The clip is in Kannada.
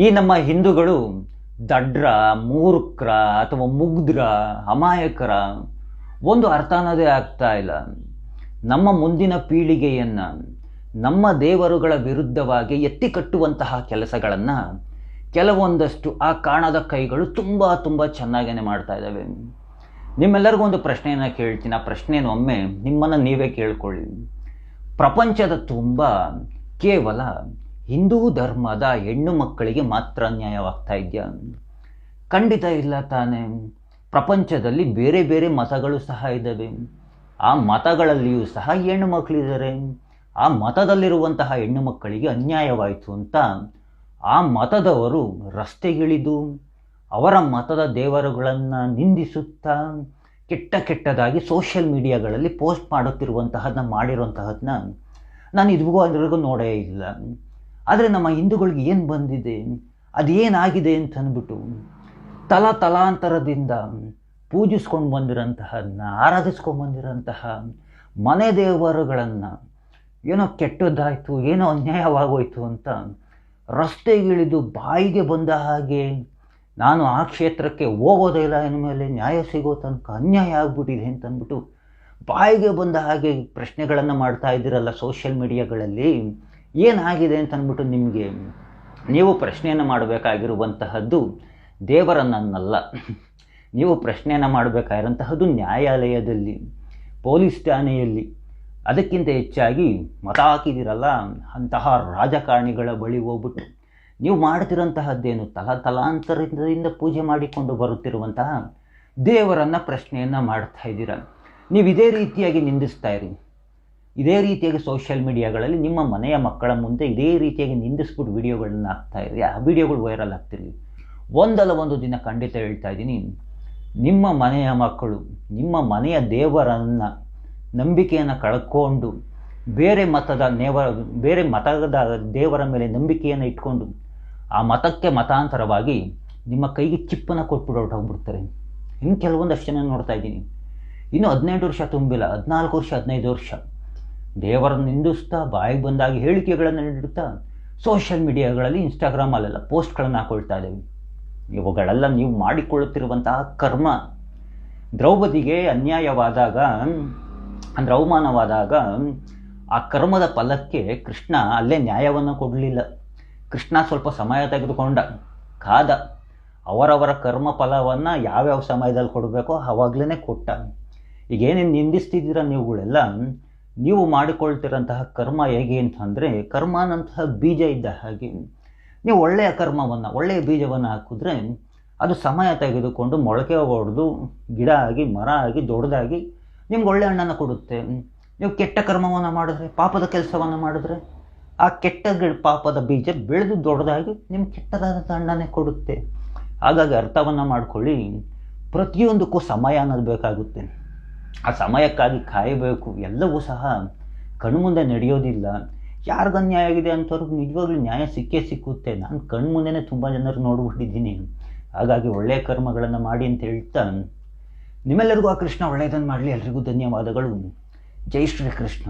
ಈ ನಮ್ಮ ಹಿಂದೂಗಳು ದಡ್ರ, ಮೂರ್ಖರ ಅಥವಾ ಮುಗ್ಧ್ರ ಅಮಾಯಕರ ಒಂದು ಅರ್ಥ ಅನ್ನೋದೇ ಆಗ್ತಾ ಇಲ್ಲ. ನಮ್ಮ ಮುಂದಿನ ಪೀಳಿಗೆಯನ್ನು, ನಮ್ಮ ದೇವರುಗಳ ವಿರುದ್ಧವಾಗಿ ಎತ್ತಿ ಕಟ್ಟುವಂತಹ ಕೆಲಸಗಳನ್ನು ಕೆಲವೊಂದಷ್ಟು ಆ ಕಾಣದ ಕೈಗಳು ತುಂಬ ತುಂಬ ಚೆನ್ನಾಗೇ ಮಾಡ್ತಾ ಇದ್ದಾವೆ. ನಿಮ್ಮೆಲ್ಲರಿಗೂ ಒಂದು ಪ್ರಶ್ನೆಯನ್ನು ಕೇಳ್ತೀನಿ. ಆ ಪ್ರಶ್ನೆಯನ್ನು ಒಮ್ಮೆ ನಿಮ್ಮನ್ನು ನೀವೇ ಕೇಳ್ಕೊಳ್ಳಿ. ಪ್ರಪಂಚದ ತುಂಬ ಕೇವಲ ಹಿಂದೂ ಧರ್ಮದ ಹೆಣ್ಣು ಮಕ್ಕಳಿಗೆ ಮಾತ್ರ ಅನ್ಯಾಯವಾಗ್ತಾ ಇದೆಯಾ? ಖಂಡಿತ ಇಲ್ಲ ತಾನೇ. ಪ್ರಪಂಚದಲ್ಲಿ ಬೇರೆ ಬೇರೆ ಮತಗಳು ಸಹ ಇದ್ದಾವೆ. ಆ ಮತಗಳಲ್ಲಿಯೂ ಸಹ ಹೆಣ್ಣು ಮಕ್ಕಳಿದ್ದಾರೆ. ಆ ಮತದಲ್ಲಿರುವಂತಹ ಹೆಣ್ಣು ಮಕ್ಕಳಿಗೆ ಅನ್ಯಾಯವಾಯಿತು ಅಂತ ಆ ಮತದವರು ರಸ್ತೆಗಿಳಿದು ಅವರ ಮತದ ದೇವರುಗಳನ್ನು ನಿಂದಿಸುತ್ತಾ ಕೆಟ್ಟ ಕೆಟ್ಟದಾಗಿ ಸೋಷಿಯಲ್ ಮೀಡಿಯಾಗಳಲ್ಲಿ ಪೋಸ್ಟ್ ಮಾಡುತ್ತಿರುವಂತಹದನ್ನ ಮಾಡಿರುವಂತಹದನ್ನ ನಾನು ಇದುವರೆಗೂ ನೋಡೇ ಇಲ್ಲ. ಆದರೆ ನಮ್ಮ ಹಿಂದೂಗಳಿಗೆ ಏನು ಬಂದಿದೆ? ಅದೇನಾಗಿದೆ ಅಂತ ಅಂದ್ಬಿಟ್ಟು ತಲ ತಲಾಂತರದಿಂದ ಪೂಜಿಸ್ಕೊಂಡು ಬಂದಿರೋಂತಹದನ್ನ ಆರಾಧಿಸ್ಕೊಂಡು ಬಂದಿರೋಂತಹ ಮನೆ ದೇವರುಗಳನ್ನು ಏನೋ ಕೆಟ್ಟದ್ದಾಯಿತು, ಏನೋ ಅನ್ಯಾಯವಾಗೋಯ್ತು ಅಂತ ರಸ್ತೆಗಿಳಿದು ಬಾಯಿಗೆ ಬಂದ ಹಾಗೆ ನಾನು ಆ ಕ್ಷೇತ್ರಕ್ಕೆ ಹೋಗೋದೇ ಇಲ್ಲ ಮೇಲೆ ನ್ಯಾಯ ಸಿಗೋ ತನಕ ಅನ್ಯಾಯ ಆಗ್ಬಿಟ್ಟಿದೆ ಅಂತಂದ್ಬಿಟ್ಟು ಬಾಯಿಗೆ ಬಂದ ಹಾಗೆ ಪ್ರಶ್ನೆಗಳನ್ನು ಮಾಡ್ತಾ ಇದ್ದೀರಲ್ಲ ಸೋಷಿಯಲ್ ಮೀಡಿಯಾಗಳಲ್ಲಿ ಏನಾಗಿದೆ ಅಂತ ಅಂದ್ಬಿಟ್ಟು ನಿಮಗೆ ನೀವು ಪ್ರಶ್ನೆಯನ್ನು ಮಾಡಬೇಕಾಗಿರುವಂತಹದ್ದು ದೇವರನ್ನಲ್ಲ ನೀವು ಪ್ರಶ್ನೆಯನ್ನು ಮಾಡಬೇಕಾಗಿರೋಂತಹದ್ದು ನ್ಯಾಯಾಲಯದಲ್ಲಿ, ಪೊಲೀಸ್ ಠಾಣೆಯಲ್ಲಿ. ಅದಕ್ಕಿಂತ ಹೆಚ್ಚಾಗಿ ಮತ ಹಾಕಿದಿರಲ್ಲ, ಅಂತಹ ರಾಜಕಾರಣಿಗಳ ಬಳಿ ಹೋಗ್ಬಿಟ್ಟು ನೀವು ಮಾಡ್ತಿರೋಂತಹದ್ದೇನು ತಲ ತಲಾಂತರದಿಂದ ಪೂಜೆ ಮಾಡಿಕೊಂಡು ಬರುತ್ತಿರುವಂತಹ ದೇವರನ್ನು ಪ್ರಶ್ನೆಯನ್ನು ಮಾಡ್ತಾ ಇದ್ದೀರ? ನೀವು ಇದೇ ರೀತಿಯಾಗಿ ನಿಂದಿಸ್ತಾ ಇರಿ. ಇದೇ ರೀತಿಯಾಗಿ ಸೋಷಿಯಲ್ ಮೀಡಿಯಾಗಳಲ್ಲಿ ನಿಮ್ಮ ಮನೆಯ ಮಕ್ಕಳ ಮುಂದೆ ಇದೇ ರೀತಿಯಾಗಿ ನಿಂದಿಸ್ಬಿಟ್ಟು ವಿಡಿಯೋಗಳನ್ನ ಹಾಕ್ತಾ ಇದೆ ಆ ವಿಡಿಯೋಗಳು ವೈರಲ್ ಆಗ್ತಿರಲಿ. ಒಂದಲ್ಲ ಒಂದು ದಿನ ಖಂಡಿತ ಹೇಳ್ತಾ ಇದ್ದೀನಿ. ನಿಮ್ಮ ಮನೆಯ ಮಕ್ಕಳು, ನಿಮ್ಮ ಮನೆಯ ದೇವರನ್ನು ನಂಬಿಕೆಯನ್ನು ಕಳ್ಕೊಂಡು ಬೇರೆ ಮತದ ನೇವರ ಬೇರೆ ಮತದ ದೇವರ ಮೇಲೆ ನಂಬಿಕೆಯನ್ನು ಇಟ್ಕೊಂಡು ಆ ಮತಕ್ಕೆ ಮತಾಂತರವಾಗಿ ನಿಮ್ಮ ಕೈಗೆ ಚಿಪ್ಪನ್ನು ಕೊಟ್ಬಿಟ್ಟು ಹೊರಟೋಗ್ಬಿಡ್ತಾರೆ ಇನ್ನು ಕೆಲವೊಂದಷ್ಟು ಜನ ನೋಡ್ತಾ ಇದ್ದೀನಿ. ಇನ್ನು ಹದಿನೆಂಟು ವರ್ಷ ತುಂಬಿಲ್ಲ, ಹದಿನಾಲ್ಕು ವರ್ಷ, ಹದಿನೈದು ವರ್ಷ. ದೇವರನ್ನು ನಿಂದಿಸ್ತಾ ಬಾಯಿಗೆ ಬಂದಾಗ ಹೇಳಿಕೆಗಳನ್ನು ನೀಡುತ್ತಾ ಸೋಷಿಯಲ್ ಮೀಡಿಯಾಗಳಲ್ಲಿ ಇನ್ಸ್ಟಾಗ್ರಾಮಲ್ಲೆಲ್ಲ ಪೋಸ್ಟ್ಗಳನ್ನು ಹಾಕೊಳ್ತಾ ಇದ್ದೀವಿ. ಇವುಗಳೆಲ್ಲ ನೀವು ಮಾಡಿಕೊಳ್ಳುತ್ತಿರುವಂತಹ ಕರ್ಮ. ದ್ರೌಪದಿಗೆ ಅನ್ಯಾಯವಾದಾಗ ಅಂದರೆ ಅವಮಾನವಾದಾಗ ಆ ಕರ್ಮದ ಫಲಕ್ಕೆ ಕೃಷ್ಣ ಅಲ್ಲೇ ನ್ಯಾಯವನ್ನು ಕೊಡಲಿಲ್ಲ. ಕೃಷ್ಣ ಸ್ವಲ್ಪ ಸಮಯ ತೆಗೆದುಕೊಂಡ. ಕಾದ, ಅವರವರ ಕರ್ಮ ಫಲವನ್ನು ಯಾವ್ಯಾವ ಸಮಯದಲ್ಲಿ ಕೊಡಬೇಕೋ ಆವಾಗಲೇ ಕೊಟ್ಟ. ಈಗೇನೇನು ನಿಂದಿಸ್ತಿದ್ದೀರ ನೀವುಗಳೆಲ್ಲ ನೀವು ಮಾಡಿಕೊಳ್ತಿರೋಂತಹ ಕರ್ಮ ಹೇಗೆ ಅಂತಂದರೆ ಕರ್ಮನಂತಹ ಬೀಜ ಇದ್ದ ಹಾಗೆ. ನೀವು ಒಳ್ಳೆಯ ಕರ್ಮವನ್ನು, ಒಳ್ಳೆಯ ಬೀಜವನ್ನು ಹಾಕಿದ್ರೆ ಅದು ಸಮಯ ತೆಗೆದುಕೊಂಡು ಮೊಳಕೆ ಹೊಡೆದು ಗಿಡ ಆಗಿ, ಮರ ಆಗಿ, ದೊಡ್ಡದಾಗಿ ನಿಮ್ಗೆ ಒಳ್ಳೆ ಹಣ್ಣನ್ನು ಕೊಡುತ್ತೆ. ನೀವು ಕೆಟ್ಟ ಕರ್ಮವನ್ನು ಮಾಡಿದ್ರೆ, ಪಾಪದ ಕೆಲಸವನ್ನು ಮಾಡಿದ್ರೆ ಆ ಕೆಟ್ಟ ಪಾಪದ ಬೀಜ ಬೆಳೆದು ದೊಡ್ಡದಾಗಿ ನಿಮ್ಗೆ ಕೆಟ್ಟದಾದಂಥ ಹಣ್ಣನ್ನೇ ಕೊಡುತ್ತೆ. ಹಾಗಾಗಿ ಅರ್ಥವನ್ನು ಮಾಡ್ಕೊಳ್ಳಿ. ಪ್ರತಿಯೊಂದಕ್ಕೂ ಸಮಯ ಅನ್ನೋದು ಬೇಕಾಗುತ್ತೆ. ಆ ಸಮಯಕ್ಕಾಗಿ ಕಾಯಬೇಕು, ಎಲ್ಲವೂ ಸಹ ಕಣ್ಮುಂದೆ ನಡೆಯೋದಿಲ್ಲ. ಯಾರಿಗ ಅನ್ಯಾಯ ಆಗಿದೆ ಅಂಥವ್ರಿಗೆ ನಿಜವಾಗ್ಲೂ ನ್ಯಾಯ ಸಿಕ್ಕೇ ಸಿಕ್ಕುತ್ತೆ. ನಾನು ಕಣ್ಮುಂದೆನೇ ತುಂಬ ಜನರು ನೋಡ್ಬಿಟ್ಟಿದ್ದೀನಿ. ಹಾಗಾಗಿ ಒಳ್ಳೆಯ ಕರ್ಮಗಳನ್ನು ಮಾಡಿ ಅಂತ ಹೇಳ್ತಾ, ನಿಮ್ಮೆಲ್ಲರಿಗೂ ಆ ಕೃಷ್ಣ ಒಳ್ಳೆಯದನ್ನು ಮಾಡಲಿ. ಎಲ್ರಿಗೂ ಧನ್ಯವಾದಗಳು. ಜೈ ಶ್ರೀ ಕೃಷ್ಣ